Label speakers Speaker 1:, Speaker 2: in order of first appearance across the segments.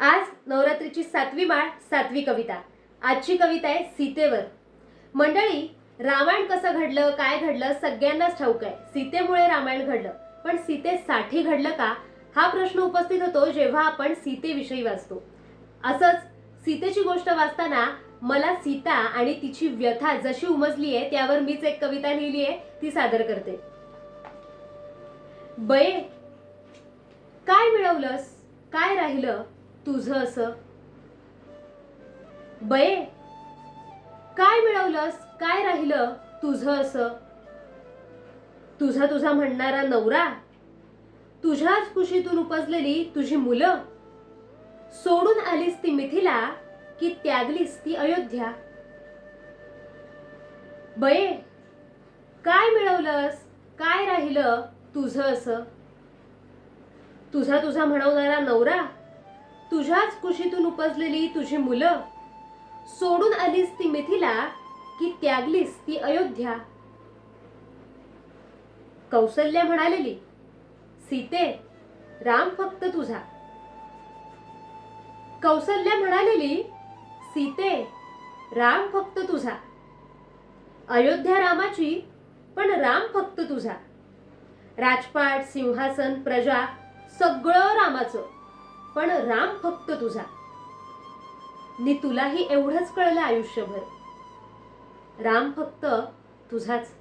Speaker 1: आज नवरात्रीची सातवी माळ सातवी कविता. आजची कविता आहे सीतेवर. मंडळी रामायण कसं घडलं काय घडलं सगळ्यांनाच ठाऊक आहे. सीतेमुळे रामायण घडलं. पण सीतेसाठी घडलं का? हा प्रश्न उपस्थित होतो जेव्हा आपण सीतेविषयी वाचतो. असंच सीतेची गोष्ट वाचताना मला सीता आणि तिची व्यथा जशी उमजली आहे त्यावर मीच एक कविता लिहिली आहे ती सादर करते. बये काय मिळवलंस? काय राहिलं? तुझं असं? बये काय मिळवलंस? काय राहिलं तुझं असं? तुझा तुझा म्हणणारा नवरा? तुझ्याच कुशीतून उपजलेली तुझी मुलं? सोडून आलीस ती मिथिला की त्यागलीस ती अयोध्या? बये काय मिळवलंस? काय राहिलं तुझं असं? तुझा तुझा म्हणवणारा नवरा? तुझ्याच कुशीतून उपजलेली तुझी मुलं? सोडून आलीस ती मिथिला की त्यागलीस ती अयोध्या? कौसल्या म्हणालेली सीते राम फक्त तुझा. कौसल्या म्हणालेली सीते राम फक्त तुझा. अयोध्या रामाची पण राम फक्त तुझा. राजपाट सिंहासन प्रजा सगळं रामाचं. पण राम फक्त तुझा. नि तुलाही एवढंच कळलं आयुष्यभर. राम फक्त तुझाच.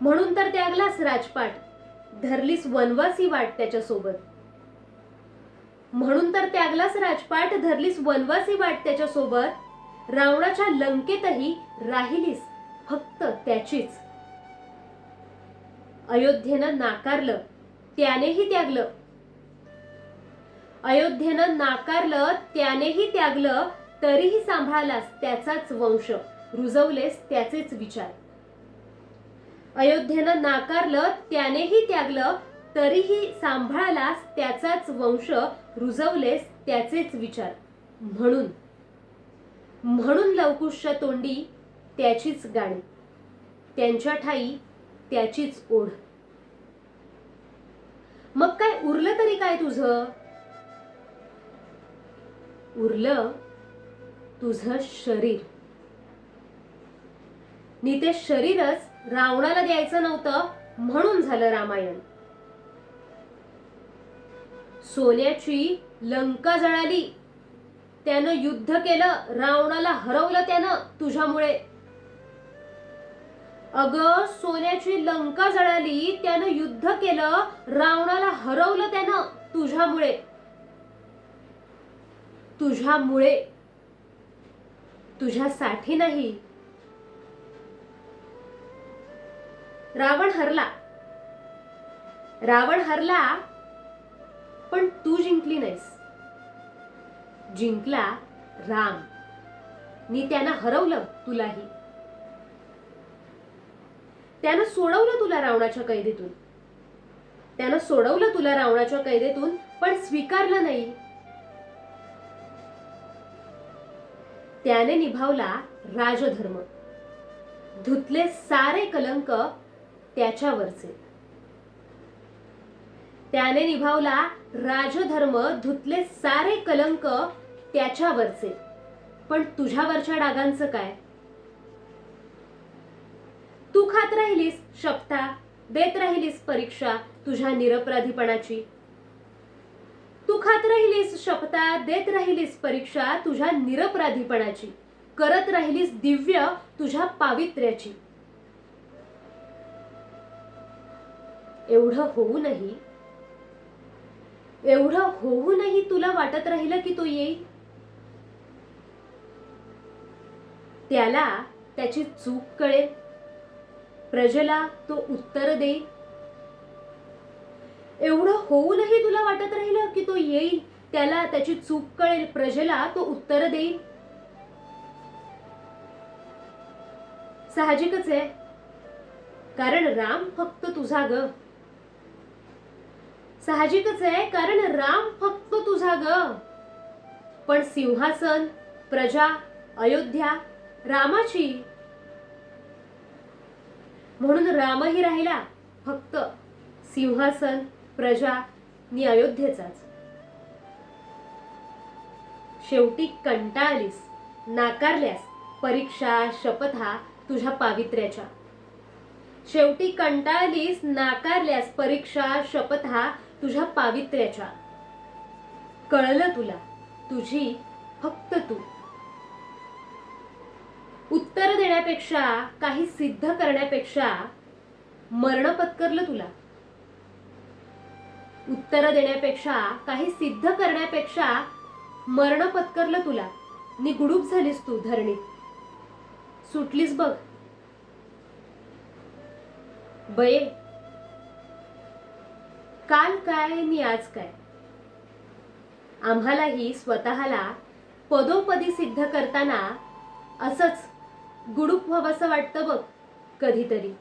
Speaker 1: म्हणून तर त्यागलास राजपाट. धरलीस वनवासी वाट त्याच्यासोबत. म्हणून तर त्यागलास राजपाट धरलीस वनवासी वाट त्याच्यासोबत. रावणाच्या लंकेतही राहिलीस फक्त त्याचीच. अयोध्येनं नाकारलं त्यानेही त्यागलं. अयोध्येनं नाकारलं त्यानेही त्यागलं तरीही सांभाळलास त्याचाच वंश. रुजवलेस त्याचेच विचार. अयोध्येनं नाकारलं त्यानेही त्यागलं तरीही सांभाळलास त्याचाच वंश रुजवलेस त्याचेच विचार. म्हणून. म्हणून लवकुशच्या तोंडी त्याचीच गाणी. त्यांच्या ठाई त्याचीच ओढ. मग काय उरलं तरी काय तुझं? उरलं तुझं शरीर. नी ते शरीरच रावणाला द्यायचं नव्हतं म्हणून झालं रामायण. सोन्याची लंका जळाली. त्यानं युद्ध केलं रावणाला हरवलं त्यानं तुझ्यामुळे. अग सोन्याची लंका जळाली त्यानं युद्ध केलं रावणाला हरवलं त्यानं तुझ्यामुळे. तुझ्यामुळे तुझ्यासाठी नाही. रावण हरला. रावण हरला पण तू जिंकली नाहीस. जिंकला राम. नी त्यानं हरवलं तुलाही. त्यानं सोडवलं तुला रावणाच्या कैदेतून. त्यानं सोडवलं तुला रावणाच्या कैदेतून पण स्वीकारलं नाही. त्याने निभावला राजधर्म. धुतले सारे कलंक त्याच्यावरचे. त्याने निभावला राजधर्म धुतले सारे कलंक त्याच्यावरचे. पण तुझ्यावरच्या डागांचं काय? तू खात राहिलीस शपथा देत राहिलीस परीक्षा तुझ्या निरपराधीपणाची. तू खात राहिलीस शपथा देत राहिलीस परीक्षा तुझ्या निरपराधीपणाची. करत राहिलीस दिव्य तुझ्या पावित्र्याची. एवढं होऊनही एवढं होऊनही तुला वाटत राहिलं की तो येईल? त्याला त्याची चूक कळेल. प्रजेला तो उत्तर देईल. एवढं होऊनही तुला वाटत येईल त्याला त्याची चूक कळेल. प्रजेला तो उत्तर देईल. साहजिकच आहे. कारण राम फक्त तुझा ग. साहजिकच आहे कारण राम फक्त तुझा ग. पण सिंहासन प्रजा अयोध्या रामाची. म्हणून रामही राहिला. फक्त सिंहासन प्रजा नि अयोध्येचाच. शेवटी कंटाळलीस नाकारल्यास परीक्षा शपथा तुझ्या पावित्र्याच्या. शेवटी कंटाळलीस नाकारल्यास परीक्षा शपथा तुझ्या पावित्र्याच्या. कळलं तुला तुझी फक्त तू. उत्तर देण्यापेक्षा काही सिद्ध करण्यापेक्षा मरण पत्करलं तुला. उत्तर देण्यापेक्षा काही सिद्ध करण्यापेक्षा मरण पत्करलं तुला. निगुडूप झालीस तू धरणीत सुटलीस बघ. बये. काल काय नि आज काय? आम्हालाही स्वतःला पदोपदी सिद्ध करताना असंच गुडूप व्हावंसं वाटतं बघ कधीतरी.